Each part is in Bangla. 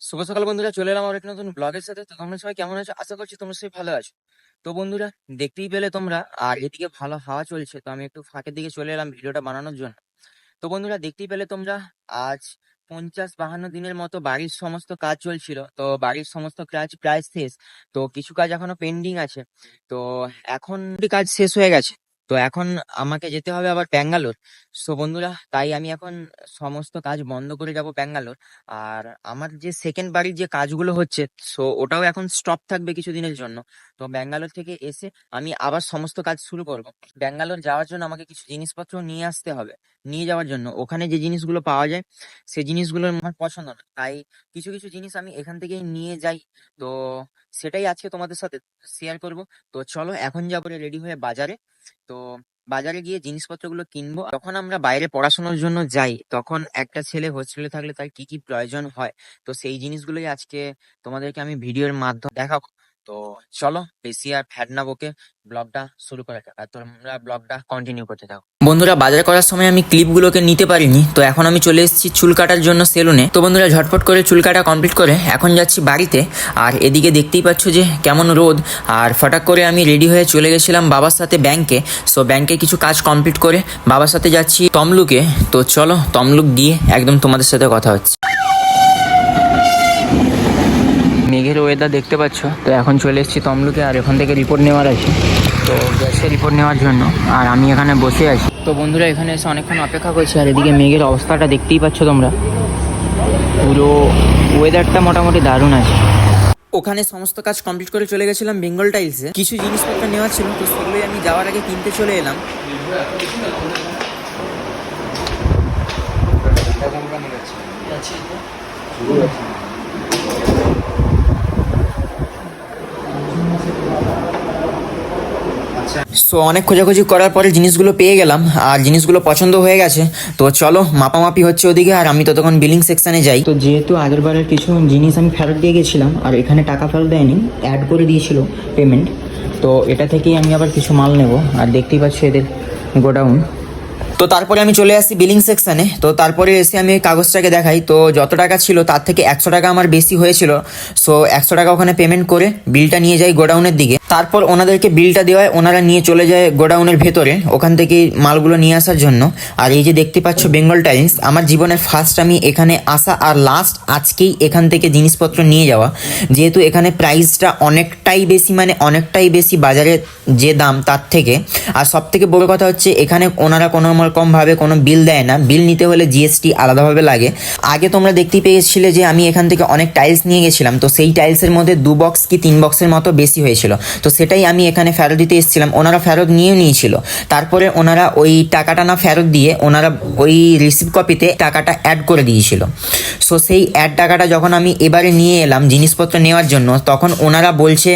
শুভ সকাল বন্ধুরা, চলে এলাম আমার একটা নতুন ব্লগের সাথে। তো তোমরা সবাই কেমন আছো? আশা করছি তোমরা সবাই ভালো আছো। তো বন্ধুরা, দেখতেই পেলে তোমরা আর এদিকে ভালো হাওয়া চলছে, তো আমি একটু ফাঁকের দিকে চলে এলাম ভিডিওটা বানানোর জন্য। তো বন্ধুরা, দেখতেই পেলে তোমরা, আজ পঞ্চাশ বাহান্ন দিনের মতো বাড়ির সমস্ত কাজ চলছিল। তো বাড়ির সমস্ত কাজ প্রায় শেষ, তো কিছু কাজ এখনও পেন্ডিং আছে। তো এখন কাজ শেষ হয়ে গেছে। তো এখন আমাকে যেতে হবে আবার ব্যাঙ্গালোর। সো বন্ধুরা, তাই আমি এখন সমস্ত কাজ বন্ধ করে যাব ব্যাঙ্গালোর। আর আমার যে সেকেন্ড বাড়ির যে কাজগুলো হচ্ছে, সো ওটাও এখন স্টপ থাকবে কিছুদিনের জন্য। তো ব্যাঙ্গালোর থেকে এসে আমি আবার সমস্ত কাজ শুরু করব। ব্যাঙ্গালোর যাওয়ার জন্য আমাকে কিছু জিনিসপত্র নিয়ে আসতে হবে। নিয়ে যাওয়ার জন্য। ওখানে যে জিনিসগুলো পাওয়া যায় সেই জিনিসগুলো আমার পছন্দ না। তাই কিছু কিছু জিনিস আমি এখান থেকে নিয়ে যাই। তো সেটাই আজকে তোমাদের সাথে শেয়ার করব। তো চলো, এখন যাব রেডি হয়ে বাজারে। তো বাজারে গিয়ে জিনিসপত্রগুলো কিনবো, যখন আমরা বাইরে পড়াশোনার জন্য যাই, তখন একটা ছেলে হোস্টেলে থাকলে তার কি কি প্রয়োজন হয়? তো সেই জিনিসগুলোই আজকে তোমাদেরকে আমি ভিডিওর মাধ্যমে দেখাবো। তো চলো বেশি আর ফ্যাট না বকে ব্লগটা শুরু করে থাক আর তোমরা ব্লগটা কন্টিনিউ করতে থাকো। বন্ধুরা, বাজার করার সময় আমি ক্লিপগুলোকে নিতে পারিনি, তো এখন আমি চলে এসেছি চুল কাটার জন্য সেলুনে। তো বন্ধুরা, ঝটপট করে চুল কাটা কমপ্লিট করে এখন যাচ্ছি বাড়িতে, আর এদিকে দেখতেই পাচ্ছ যে কেমন রোদ। আর ফটাক করে আমি রেডি হয়ে চলে গেছিলাম বাবার সাথে ব্যাংকে সো ব্যাংকে কিছু কাজ কমপ্লিট করে বাবার সাথে যাচ্ছি তমলুকে। তো চলো তমলুক গিয়ে একদম তোমাদের সাথে কথা হচ্ছে। মেঘের ওয়েদার দেখতে পাচ্ছ তো এখন চলে এসেছি তমলুকে আর এখান থেকে রিপোর্ট নেওয়ার আছে। তো গ্যাসের রিপোর্ট নেওয়ার জন্য আর আমি এখানে বসে আছি। তো বন্ধুরা এখানে এসে অনেকক্ষণ অপেক্ষা করছি আর এদিকে মেঘের অবস্থাটা দেখতেই পাচ্ছ তোমরা। পুরো ওয়েদারটা মোটামুটি দারুণ আছে। ওখানে সমস্ত কাজ কমপ্লিট করে চলে গেছিলাম বেঙ্গল টাইলসে কিছু জিনিসপত্র নেওয়া ছিল তো সেগুলোই আমি যাওয়ার আগে কিনতে চলে এলাম। সো অনেক খোঁজাখুঁজি করার পরে জিনিসগুলো পেয়ে গেলাম, আর জিনিসগুলো পছন্দ হয়ে গেছে। তো চলো, মাপামাপি হচ্ছে ওদিকে, আর আমি ততক্ষণ বিলিং সেকশানে যাই। তো যেহেতু আগেরবারের কিছু জিনিস আমি ফেরত দিয়ে গেছিলাম, আর এখানে টাকা ফেরত দেয়নি অ্যাড করে দিয়েছিল পেমেন্ট তো এটা থেকেই আমি আবার কিছু মাল নেব। আর দেখতেই পাচ্ছি এদের গোডাউন। তো তারপরে আমি চলে আসি বিলিং সেকশানে তো তারপরে এসে আমি কাগজটাকে দেখাই। তো যত টাকা ছিল, তার থেকে একশো টাকা আমার বেশি হয়েছিল। সো একশো টাকা ওখানে পেমেন্ট করে বিলটা নিয়ে যাই গোডাউনের দিকে। তারপর ওনাদেরকে বিলটা দেওয়ায় ওনারা নিয়ে চলে যায় গোডাউনের ভেতরে, ওখান থেকে মালগুলো নিয়ে আসার জন্য। আর এই যে দেখতে পাচ্ছ বেঙ্গল টাইমস আমার জীবনের ফার্স্ট আমি এখানে আসা আর লাস্ট আজকেই এখান থেকে জিনিসপত্র নিয়ে যাওয়া। যেহেতু এখানে প্রাইসটা অনেকটাই বেশি মানে অনেকটাই বেশি বাজারে যে দাম তার থেকে। আর সব থেকে বড় কথা হচ্ছে, এখানে ওনারা কোনো রকমভাবে কোনো বিল দেয় না। বিল নিতে হলে জিএসটি আলাদাভাবে লাগে। আগে তোমরা দেখতেই পেয়েছিলে যে আমি এখান থেকে অনেক টাইলস নিয়ে গেছিলাম। তো সেই টাইলসের মধ্যে দু বক্স কি তিন বক্সের মতো বেশি হয়েছিল। তো সেটাই আমি এখানে ফেরত দিতে এসেছিলাম। ওনারা ফেরত নিয়েও নিয়েছিল। তারপরে ওনারা ওই টাকাটা না ফেরত দিয়ে ওনারা ওই রিসিভ কপিতে টাকাটা অ্যাড করে দিয়েছিল। সো সেই অ্যাড টাকাটা যখন আমি এবারে নিয়ে এলাম জিনিসপত্র নেওয়ার জন্য, তখন ওনারা বলছে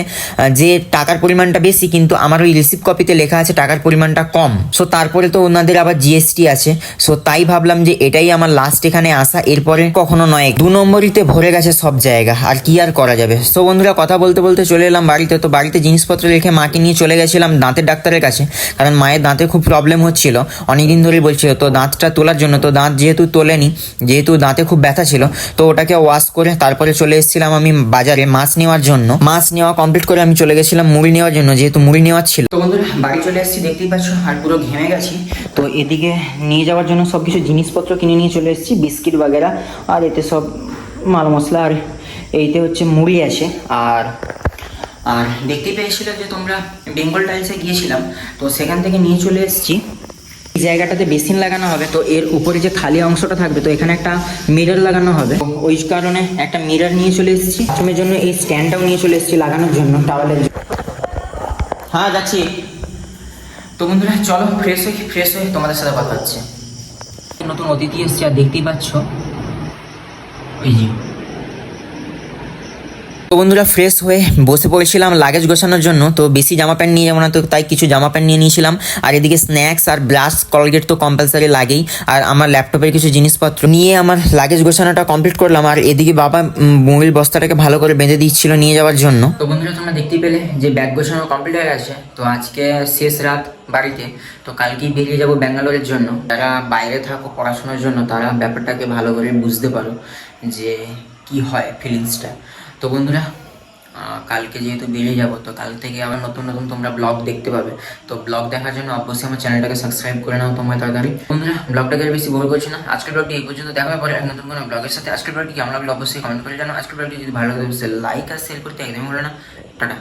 যে টাকার পরিমাণটা বেশি, কিন্তু আমার ওই রিসিভ কপিতে লেখা আছে টাকার পরিমাণটা কম। সো তারপরে তো ওনাদের আবার জিএসটি আছে। সো তাই ভাবলাম যে এটাই আমার লাস্ট এখানে আসা। এরপরে কখনো নয়। দু নম্বরিতে ভরে গেছে সব জায়গা। আর কি আর করা যাবে? সো বন্ধুরা, কথা বলতে বলতে চলে এলাম বাড়িতে। তো বাড়িতে জিনিসপত্র রেখে মাকে নিয়ে চলে গেছিলাম দাঁতের ডাক্তারের কাছে। কারণ মায়ের দাঁতে খুব প্রবলেম হচ্ছিল। অনেকদিন ধরেই বলছিল, তো দাঁতটা তোলার জন্য, তো দাঁত যেহেতু তোলেনি, যেহেতু দাঁতে খুব ব্যথা ছিল, তো ওটাকে ওয়াশ করে তারপরে চলে এসেছিলাম আমি বাজারে মাছ নেওয়ার জন্য। মাছ নেওয়া কমপ্লিট করে আমি চলে গেছিলাম মুড়ি নেওয়ার জন্য, যেহেতু মুড়ি নেওয়ার ছিল। তো বন্ধুরা, বাড়ি চলে এসেছি, দেখতেই পাচ্ছ, আর পুরো ঘেমে গেছি। তো এদিকে নিয়ে যাওয়ার জন্য সব কিছু জিনিসপত্র কিনে নিয়ে চলে এসেছি, বিস্কিট বাগেরা, আর এতে সব মাল মশলা, আর এইতে হচ্ছে মুড়ি আছে, আর আর দেখতে পেয়েছিল যে তোমরা বেঙ্গল টাইলসে গিয়েছিলাম, তো সেখান থেকে নিয়ে চলে এসেছি। এই জায়গাটাতে বেসিন লাগানো হবে, তো এর উপরে যে খালি অংশটা থাকবে, তো এখানে একটা মিরর লাগানো হবে। ওই কারণে একটা মিরর নিয়ে চলে এসেছি। জন্য এই স্ট্যান্ডটাও নিয়ে চলে এসেছি লাগানোর জন্য, টাওয়ালের। হ্যাঁ যাচ্ছি। তো বন্ধুরা, চলো ফ্রেশ হয়ে ফ্রেশ হয়ে তোমাদের সাথে কথা হচ্ছে। নতুন অতিথি এসছে, আর দেখতেই পাচ্ছ। ওই যে তো বন্ধুরা ফ্রেশ হয়ে বসে পড়েছিলাম লাগেজ গোছানোর জন্য তো বেশি জামা প্যান্ট নিয়ে যাব না তো তাই কিছু জামা প্যান্ট নিয়ে নিয়েছিলাম। আর এদিকে স্ন্যাক্স আর ব্রাশ কলগেট তো কম্পালসারি লাগেই। আর আমার ল্যাপটপের কিছু জিনিসপত্র নিয়ে আমার লাগেজ গোছানোটা কমপ্লিট করলাম। আর এদিকে বাবা উম, বস্তাটাকে ভালো করে বেঁধে দিচ্ছিল নিয়ে যাওয়ার জন্য। তো বন্ধুরা তোমরা দেখতেই পেলে যে ব্যাগ গোছানো কমপ্লিট হয়ে গেছে। তো আজকে শেষ রাত বাড়িতে। তো কালকেই বেরিয়ে যাব ব্যাঙ্গালোরের জন্য। যারা বাইরে থাকো পড়াশোনার জন্য তারা ব্যাপারটাকে ভালো করে বুঝতে পারো যে কি হয় ফিলিংসটা তো বন্ধুরা কালকে যেহেতু বেরিয়ে যাব, তো কাল থেকে আবার নতুন নতুন তোমরা ব্লগ দেখতে পাবে। তো ব্লগ দেখার জন্য অবশ্যই আমার চ্যানেলটাকে সাবস্ক্রাইব করে নাও তোমরা তাড়াতাড়ি। বন্ধুরা, ব্লগটাকে বেশি বোর করছি না? আজকের ব্লগটি এই পর্যন্ত, দেখা হবে পরে নতুন কোনো ব্লগের সাথে। আজকের ব্লগটি কেমন লাগল অবশ্যই কমেন্ট করে জানাও। আজকের ব্লগটি যদি ভালো লাগে লাইক আর শেয়ার করতে একদমই হলো না। টাটা।